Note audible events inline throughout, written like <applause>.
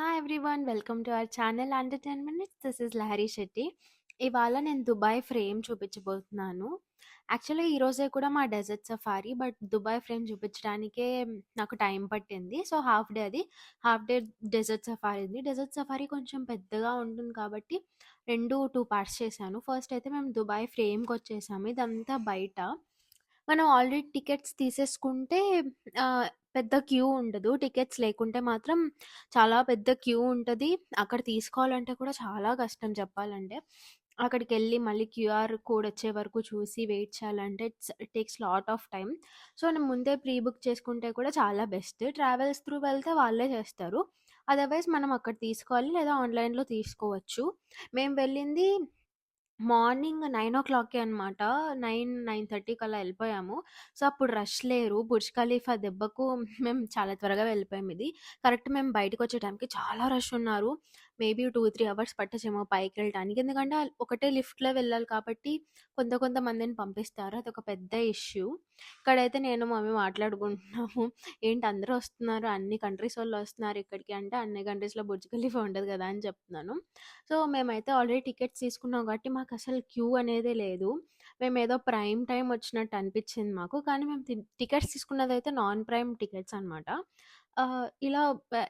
Hi everyone welcome to our channel under 10 minutes this is Lahari Shetty. ఇవాళ నేను Dubai frame చూపించబోతున్నాను. యాక్చువల్‌గా ఈరోజే కూడా మా desert safari but Dubai frame చూపించడానికే నాకు టైం పట్టింది. సో, హాఫ్ డే అది. హాఫ్ డే డెజర్ట్ సఫారీ ఉంది. డెజర్ట్ సఫారీ కొంచెం పెద్దగా ఉంటుంది కాబట్టి 2, 2 పార్ట్స్ చేశాను. ఫస్ట్ అయితే మేము దుబాయ్ ఫ్రేమ్కి వచ్చేసాము ఇదంతా బయట. మనం ఆల్రెడీ టికెట్స్ తీసేసుకుంటే ఆహ్, పెద్ద క్యూ ఉండదు. టికెట్స్ లేకుంటే మాత్రం చాలా పెద్ద క్యూ ఉంటది. అక్కడ తీసుకోవాలంటే కూడా చాలా కష్టం చెప్పాలంటే. అక్కడికెళ్ళి మళ్ళీ క్యూఆర్ కోడ్ వచ్చే వరకు చూసి వెయిట్ చేయాలంటే it's it takes lot of time. So, నేను ముందే ప్రీ బుక్ చేసుకుంటే కూడా చాలా బెస్ట్. ట్రావెల్స్ త్రూ వెళ్తే వాళ్ళే చేస్తారు. అదర్‌వైస్ మనం అక్కడ తీసుకోవాలి లేదా ఆన్‌లైన్‌లో తీసుకోవచ్చు. మేము వెళ్ళింది మార్నింగ్ 9:00కే అనమాట. 9, 9:30కి అలా ఎళ్ళిపోయాము. సో, అప్పుడు రష్ లేరు. బుర్జ్ ఖలీఫా దెబ్బకు మేము చాలా త్వరగా వెళ్ళిపోయాం ఇది. కరెక్ట్ మేము బయటకొచ్చే టైంకి చాలా రష్ ఉన్నారు. మేబీ 2, 3 అవర్స్ పట్టచేయము పైకి వెళ్ళటానికి ఎందుకంటే ఒకటే లిఫ్ట్‌లో వెళ్ళాలి కాబట్టి కొంత కొంతమందిని పంపిస్తారు. అదొక పెద్ద ఇష్యూ. ఇక్కడైతే నేను మమ్మీ మాట్లాడుకుంటున్నాము. <laughs> ఏంటి అందరూ వస్తున్నారు. అన్ని కంట్రీస్ వాళ్ళు వస్తున్నారు ఇక్కడికి అంటే అన్ని కంట్రీస్‌లో బుర్జ్ ఖలీఫా ఉండదు కదా! అని చెప్తున్నాను. సో, మేమైతే ఆల్రెడీ టికెట్స్ తీసుకున్నాం కాబట్టి మాకు అసలు క్యూ అనేదే లేదు. మేము ఏదో ప్రైమ్ టైం వచ్చినట్టు అనిపించింది మాకు. కానీ మేము టికెట్స్ టికెట్స్ తీసుకున్నదైతే నాన్ ప్రైమ్ టికెట్స్ అనమాట. ఆహ్, ఇలా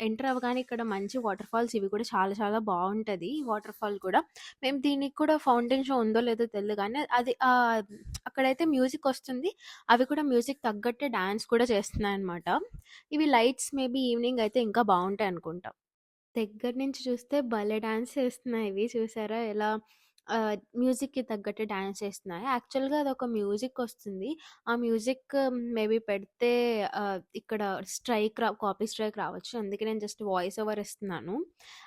ఎంటర్ అవ్వగానే ఇక్కడ మంచి వాటర్ ఫాల్స్ ఇవి కూడా చాలా చాలా బావుంటది. వాటర్ ఫాల్ కూడా. మేము దీనికి కూడా ఫౌంటైన్ షో ఉందో లేదో తెలీదు గానీ అది ఆహ్, అక్కడైతే మ్యూజిక్ వస్తుంది. అవి కూడా మ్యూజిక్ తగ్గట్టే డాన్స్ కూడా చేస్తున్నాయన్నమాట. ఇవి లైట్స్ మేబీ ఈవినింగ్ అయితే ఇంకా బావుంటాయనుకుంటా. దగ్గర నుంచి చూస్తే భలే డాన్స్ చేస్తున్నాయి ఇవి. చూసారా ఎలా మ్యూజిక్‌కి తగ్గట్టు డ్యాన్స్ చేస్తున్నాయి. యాక్చువల్‌గా అదొక మ్యూజిక్ వస్తుంది. ఆ మ్యూజిక్ మేబీ పెడితే ఇక్కడ స్ట్రైక్ రా కాపీ స్ట్రైక్ రావచ్చు. అందుకే నేను జస్ట్ వాయిస్ ఓవర్ ఇస్తున్నాను.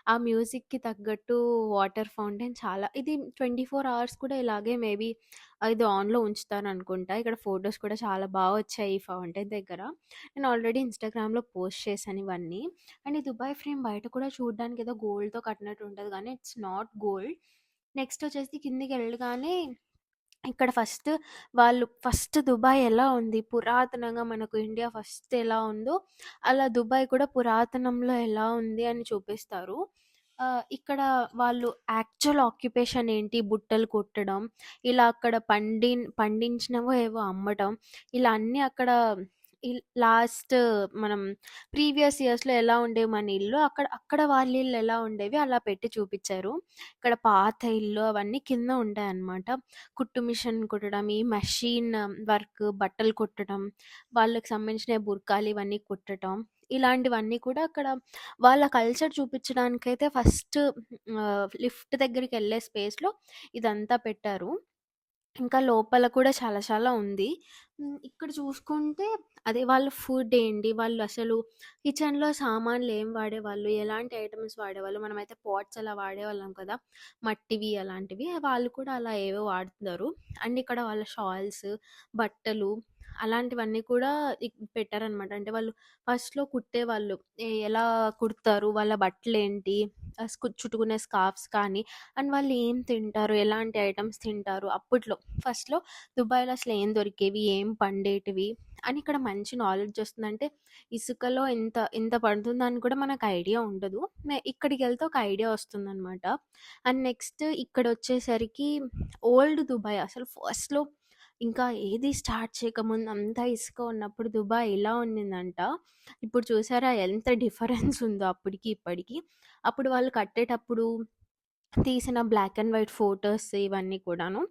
ఆ మ్యూజిక్‌కి తగ్గట్టు వాటర్ ఫౌంటైన్ చాలా ఇది 24 అవర్స్ కూడా ఇలాగే మేబీ ఇది ఆన్‌లో ఉంచుతారనుకుంటా. ఇక్కడ ఫొటోస్ కూడా చాలా బాగా వచ్చాయి ఈ ఫౌంటైన్ దగ్గర. నేను ఆల్రెడీ ఇన్‌స్టాగ్రామ్‌లో పోస్ట్ చేశాను ఇవన్నీ. అండ్ ఈ దుబాయ్ ఫ్రేమ్ బయట కూడా చూడడానికి ఏదో గోల్డ్‌తో కట్టినట్టు ఉంటుంది కానీ ఇట్స్ నాట్ గోల్డ్. నెక్స్ట్ వచ్చేసి కిందకెళ్ళగానే ఇక్కడ ఫస్ట్ వాళ్ళు ఫస్ట్ దుబాయ్ ఎలా ఉంది పురాతనంగా మనకు ఇండియా ఫస్ట్ ఎలా ఉందో అలా దుబాయ్ కూడా పురాతనంలో ఎలా ఉంది అని చూపిస్తారు. ఇక్కడ వాళ్ళు యాక్చువల్ ఆక్యుపేషన్ ఏంటి బుట్టలు కుట్టడం, ఇలా అక్కడ పండి పండించినవో ఏవో అమ్మటం, ఇలా అన్నీ అక్కడ ఇల్ లాస్ట్ మనం ప్రీవియస్ ఇయర్స్‌లో ఎలా ఉండేవి మన ఇల్లు అక్కడ అక్కడ వాళ్ళ ఇల్లు ఎలా ఉండేవి అలా పెట్టి చూపిచ్చారు. ఇక్కడ పాత ఇల్లు అవన్నీ కింద ఉంటాయన్నమాట. కుట్టు మిషన్ కుట్టడం, ఈ మెషిన్ వర్క్, బట్టలు కుట్టడం, వాళ్ళకి సంబంధించిన బుర్కాలు ఇవన్నీ కుట్టటం, ఇలాంటివన్నీ కూడా అక్కడ వాళ్ళ కల్చర్ చూపించడానికైతే ఫస్ట్ ఆహ్, లిఫ్ట్ దగ్గరికెళ్ళే స్పేస్‌లో ఇదంతా పెట్టారు. ఇంకా లోపల కూడా చాలా చాలా ఉంది. హ్మ్. ఇక్కడ చూసుకుంటే అదే వాళ్ళ ఫుడ్ ఏంటి, వాళ్ళు అసలు కిచెన్‌లో సామాన్లు ఏం వాడేవాళ్ళు, ఎలాంటి ఐటెమ్స్ వాడేవాళ్ళు. మనమైతే పాట్స్ అలా వాడేవాళ్ళం కదా! మట్టివి అలాంటివి. వాళ్ళు కూడా అలా ఏవో వాడుతున్నారు. అండ్ ఇక్కడ వాళ్ళ షాల్స్, బట్టలు అలాంటివన్నీ కూడా ఇక్ పెట్టారనమాట. అంటే వాళ్ళు ఫస్ట్‌లో కుట్టేవాళ్ళు. ఎ ఎలా కుడతారు, వాళ్ళ బట్టలేంటి, ఆహ్, స్కు చుట్టుకునే స్కార్ఫ్స్ కానీ అండ్ వాళ్ళు ఏం తింటారు, ఎలాంటి ఐటెమ్స్ తింటారు అప్పట్లో. ఫస్ట్‌లో దుబాయ్‌లో అసలు ఏం దొరికేవి, ఏం పండేటివి అని ఇక్కడ మంచి నాలెడ్జ్ వస్తుందంటే ఇసుకలో ఇంత ఇంత పడుతుందని కూడా మనకు ఐడియా ఉండదు. ఇక్కడికి ఇక్కడికెళ్తే ఒక ఐడియా వస్తుందనమాట. అండ్ నెక్స్ట్ ఇక్కడొచ్చేసరికి ఓల్డ్ దుబాయ్ అసలు ఫస్ట్‌లో ఇంకా ఏది స్టార్ట్ చేయకముందు అంతా ఇసుక ఉన్నప్పుడు దుబాయ్ ఎలా ఉండిందంట. ఇప్పుడు చూసారా ఎంత డిఫరెన్స్ ఉందో అప్పటికి, ఇప్పటికి. అప్పుడు వాళ్ళు కట్టేటప్పుడు తీసిన బ్లాక్ అండ్ వైట్ ఫొటోస్ ఇవన్నీ కూడాను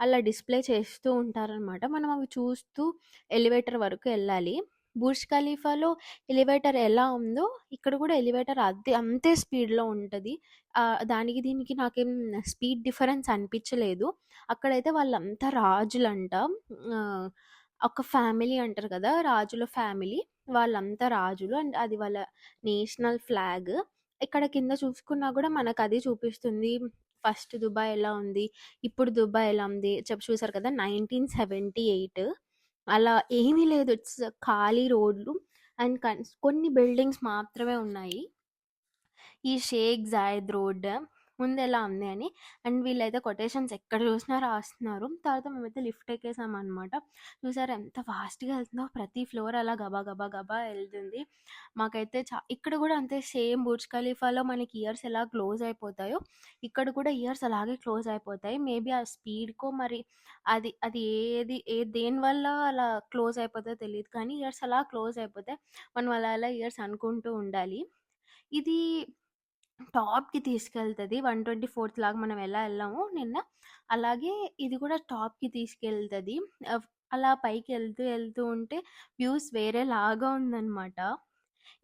అలా డిస్‌ప్లే చేస్తూ ఉంటారనమాట. మనం అవి చూస్తూ ఎలివేటర్ వరకు వెళ్ళాలి బుర్జ్ ఖలీఫాలో ఎలివేటర్ ఎలా ఉందో ఇక్కడ కూడా ఎలివేటర్ అదే అంతే స్పీడ్‌లో ఉంటుంది దానికి దీనికి నాకేం స్పీడ్ డిఫరెన్స్ అనిపించలేదు. అక్కడైతే వాళ్ళంతా రాజులంట. ఒక ఫ్యామిలీ అంటారు కదా! రాజుల ఫ్యామిలీ. వాళ్ళంతా రాజులు అండ్ అది వాళ్ళ నేషనల్ ఫ్లాగ్. ఇక్కడ కింద చూసుకున్నా కూడా మనకది చూపిస్తుంది. ఫస్ట్ దుబాయ్ ఎలా ఉంది, ఇప్పుడు దుబాయ్ ఎలా ఉంది చెప్ చూసారు కదా! 1978 అలా ఏమీ లేదు. ఇట్స్ ఖాళీ రోడ్లు అండ్ కన్ కొన్ని బిల్డింగ్స్ మాత్రమే ఉన్నాయి. ఈ షేక్ జాయద్ రోడ్ ముందెలా ఉంది అని. అండ్ వీళ్ళైతే కొటేషన్స్ ఎక్కడ చూసినా రాస్తున్నారు. తర్వాత మేమైతే లిఫ్ట్ ఎక్కేసాం అనమాట చూసారు ఎంత ఫాస్ట్‌గా వెళ్తుందో ప్రతి ఫ్లోర్ అలా గబా గబా గబా వెళ్తుంది మాకైతే చా ఇక్కడ కూడా అంతే సేమ్ బుర్జ్ ఖలీఫాలో మనకి ఇయర్స్ ఎలా క్లోజ్ అయిపోతాయో, ఇక్కడ కూడా ఇయర్స్ అలాగే క్లోజ్ అయిపోతాయి. మేబీ ఆ స్పీడ్‌కో మరి అది అది ఏది ఏ దేనివల్ల అలా క్లోజ్ అయిపోతదో తెలియదు కానీ ఇయర్స్ అలా క్లోజ్ అయిపోతాయి. మనం అలా అలా ఇయర్స్ అనుకుంటూ ఉండాలి. ఇది టాప్‌కి తీసుకెళ్తది. 124థ్ లాగా మనం ఎలా ఎళ్ళామో నిన్న, అలాగే ఇది కూడా టాప్‌కి తీసుకెళ్తది. ఆహ్, అలా పైకి ఎళ్తూ వెళ్తూ ఉంటే వ్యూస్ వేరేలాగా ఉందనమాట.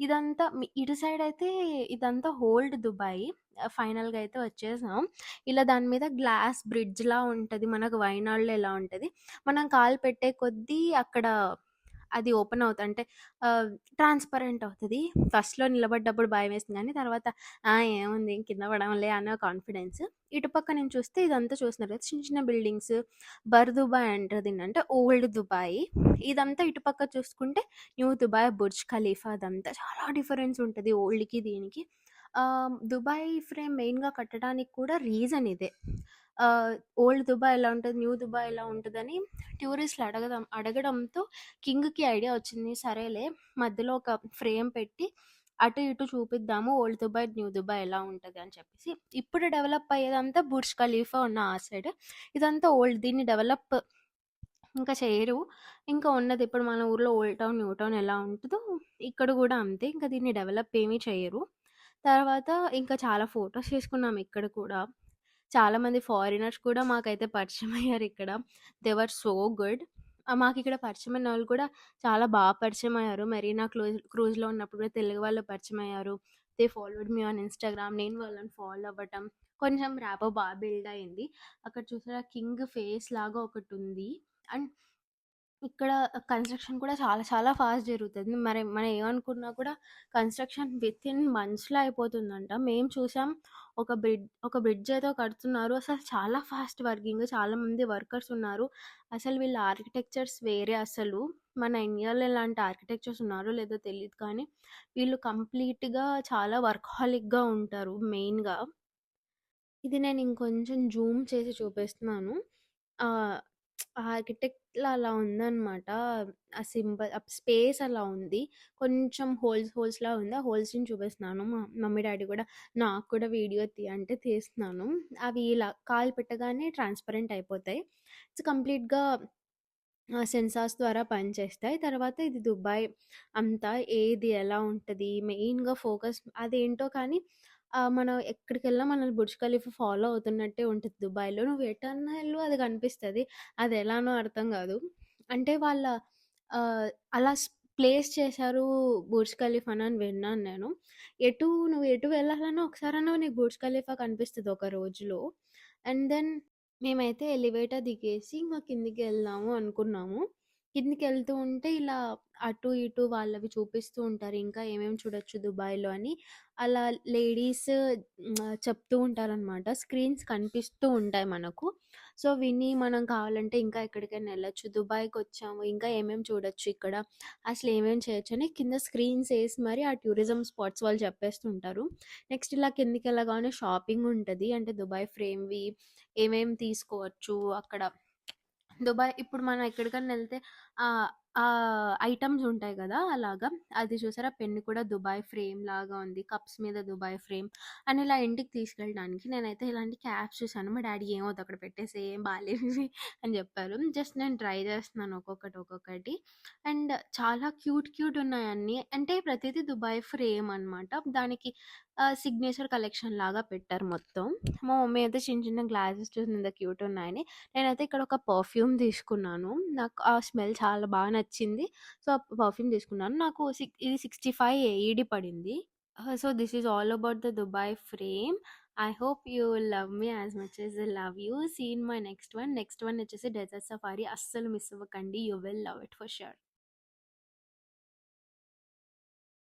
ఇదంతా ఇటు సైడ్ అయితే ఇదంతా ఓల్డ్ దుబాయ్. ఆహ్, ఫైనల్‌గా అయితే వచ్చేసాం. ఇలా దాని మీద గ్లాస్ బ్రిడ్జ్‌లా ఉంటది. మనకు వైనాడ్‌లో ఎలా ఉంటది. మనం కాలు పెట్టే కొద్దీ అక్కడ అది ఓపెన్ అవుతుంది అంటే ట్రాన్స్‌పరెంట్ అవుతుంది ఫస్ట్‌లో నిలబడ్డప్పుడు భయం వేస్తుంది కానీ తర్వాత ఏముంది కింద పడంలే అనే కాన్ఫిడెన్స్. ఇటుపక్క నేను చూస్తే ఇదంతా చూస్తున్నారు కదా! చిన్న చిన్న బిల్డింగ్స్ బర్ దుబాయ్ అంటారు అంటే ఓల్డ్ దుబాయ్. ఇదంతా ఇటుపక్క చూసుకుంటే న్యూ దుబాయ్, బుర్జ్ ఖలీఫా అదంతా చాలా డిఫరెన్స్ ఉంటుంది ఓల్డ్‌కి దీనికి. దుబాయ్ ఫ్రేమ్ మెయిన్‌గా కట్టడానికి కూడా రీజన్ ఇదే. ఓల్డ్ దుబాయ్ ఎలా ఉంటుంది న్యూ దుబాయ్ ఎలా ఉంటుందని టూరిస్టులు అడగడం అడగడంతో కింగ్‌కి ఐడియా వచ్చింది. సరేలే మధ్యలో ఒక ఫ్రేమ్ పెట్టి అటు ఇటు చూపిద్దాము ఓల్డ్ దుబాయ్, న్యూ దుబాయ్ ఎలా ఉంటుంది అని చెప్పేసి. ఇప్పుడు డెవలప్ అయ్యేదంతా బుర్జ్ ఖలీఫా ఉన్న ఆ సైడ్. ఇదంతా ఓల్డ్. దీన్ని డెవలప్ ఇంకా చేయరు. ఇంకా ఉన్నది ఇప్పుడు మన ఊర్లో ఓల్డ్ టౌన్, న్యూ టౌన్ ఎలా ఉంటుందో ఇక్కడ కూడా అంతే. ఇంకా దీన్ని డెవలప్ ఏమీ చేయరు తర్వాత ఇంకా చాలా ఫోటోస్ తీసుకున్నాం ఇక్కడ కూడా. చాలామంది ఫారినర్స్ కూడా మాకైతే పరిచయం అయ్యారు ఇక్కడ. They were so good. ఆహ్, మాకిక్కడ అయిన వాళ్ళు కూడా చాలా బా పరిచయం అయ్యారు. మెరీనా క్లూజ్ క్రూజ్‌లో ఉన్నప్పుడు కూడా తెలుగు వాళ్ళు పరిచయం అయ్యారు. They followed me on Instagram. నేను వాళ్ళని ఫాలో అవ్వటం. కొంచెం ర్యాపో బా బిల్డ్ అయింది. అక్కడ చూసారా కింగ్ ఫేస్ లాగా ఒకటుంది. అండ్ ఇక్కడ కన్‌స్ట్రక్షన్ కూడా చాలా చాలా ఫాస్ట్ జరుగుతుంది మరి మనం ఏమనుకున్నా కూడా కన్‌స్ట్రక్షన్ వితిన్ మంత్స్‌లో అయిపోతుందంట. మేము చూసాం ఒక బ్రిడ్ ఒక బ్రిడ్జ్ ఏదో కడుతున్నారు. అసలు చాలా ఫాస్ట్ వర్కింగ్. చాలామంది వర్కర్స్ ఉన్నారు. అసలు వీళ్ళ ఆర్కిటెక్చర్స్ వేరే అసలు. మన ఇండియాలో ఇలాంటి ఆర్కిటెక్చర్స్ ఉన్నారో లేదో తెలియదు కానీ వీళ్ళు కంప్లీట్‌గా చాలా వర్కాలిక్గా ఉంటారు మెయిన్‌గా. ఇది నేను ఇంకొంచెం జూమ్ చేసి చూపిస్తున్నాను. ఆహ్, అలా ఉందనమాట. ఆ సింబల్ ఆ స్పేస్ అలా ఉంది. కొంచెం హోల్స్ హోల్స్‌లా ఉంది. ఆ హోల్స్‌ని చూపిస్తున్నాను. మా మమ్మీ, డాడీ కూడా నాకు కూడా వీడియో తీ అంటే తీస్తున్నాను. అవి ఇలా కాలు పెట్టగానే ట్రాన్స్‌పరెంట్ అయిపోతాయి. ఇట్స్ కంప్లీట్‌గా ఆ సెన్సార్స్ ద్వారా పనిచేస్తాయి. తర్వాత ఇది దుబాయ్ అంతా ఏది ఎలా ఉంటది, మెయిన్‌గా ఫోకస్ అదేంటో కానీ ఆహ్, మనం ఎక్కడికెళ్ళినా మనల్ని బుర్జ్ ఖలీఫా ఫాలో అవుతున్నట్టే ఉంటుంది దుబాయ్‌లో. నువ్వు ఎటన్నా ఎళ్ళు అది కనిపిస్తది. అది ఎలానో అర్థం కాదు. అంటే వాళ్ళ ఆహ్, అలా స్ ప్లేస్ చేశారు బుర్జ్ ఖలీఫాని అని విన్నాను నేను. ఎటు నువ్వు ఎటు వెళ్ళాలన్నా ఒకసారన్నా నీకు బుర్జ్ ఖలీఫా కనిపిస్తది ఒక రోజులో. అండ్ దెన్ మేమైతే ఎలివేటర్ దిగేసి ఇంక కిందికి వెళ్దాము అనుకున్నాము. కిందికెళ్తూ ఉంటే ఇలా అటు ఇటు వాళ్ళవి చూపిస్తూ ఉంటారు. ఇంకా ఏమేమి చూడొచ్చు దుబాయ్‌లో అని. అలా లేడీస్ చెప్తూ ఉంటారనమాట. స్క్రీన్స్ కనిపిస్తూ ఉంటాయి మనకు. సో, విని మనం కావాలంటే ఇంకా ఎక్కడికైనా ఎళ్ళొచ్చు. దుబాయ్‌కొచ్చాము ఇంకా ఏమేమి చూడొచ్చు ఇక్కడ, అసలు ఏమేమి చేయొచ్చు అని కింద స్క్రీన్స్ ఏసి మరి ఆ టూరిజం స్పాట్స్ వాళ్ళు చెప్పేస్తుంటారు. నెక్స్ట్ ఇలా కిందికెళ్ళగానే షాపింగ్ ఉంటది. అంటే దుబాయ్ ఫ్రేమ్‌వి ఏమేమి తీసుకోవచ్చు అక్కడ దుబాయ్ ఇప్పుడు మనం ఎక్కడికన్నా వెళ్తే ఆహ్, ఐటెమ్స్ ఉంటాయి గదా! అలాగా. అది చూసారా పెన్ కూడా దుబాయ్ ఫ్రేమ్ లాగా ఉంది. కప్స్ మీద దుబాయ్ ఫ్రేమ్ అని ఇలా ఇంటికి తీసుకెళ్ళడానికి నేనైతే ఇలాంటి క్యాప్స్ చూసాను. మా డ్యాడీ "ఏమొద్దు అక్కడ పెట్టేసేయి ఏం బాగాలేదు <laughs> అని చెప్పారు. జస్ట్ నేను ట్రై చేస్తున్నాను ఒక్కొక్కటి, ఒక్కొక్కటి. అండ్ చాలా క్యూట్ క్యూట్ ఉన్నాయి అన్నీ. అంటే ప్రతీది దుబాయ్ ఫ్రేమ్ అనమాట. దానికి ఆహ్, సిగ్నేచర్ కలెక్షన్ లాగా పెట్టారు మొత్తం. మా మమ్మీ అయితే చిన్న చిన్న గ్లాసెస్ చూసి ఎంత క్యూట్ ఉన్నాయని. నేనైతే ఇక్కడ ఒక పర్ఫ్యూమ్ తీసుకున్నాను. నాకు ఆ స్మెల్ చాలా బాగా నచ్చింది. సో, ఆ పర్ఫ్యూమ్ తీసుకున్నాను. నాకు సిక్ ఇది 65 ఏఈడీ పడింది. So, this is all about the Dubai frame. I hope you love me as much as I love you. See in my next one. Next one వచ్చేసి desert safari. అస్సలు miss అవ్వకండి. You will love it for sure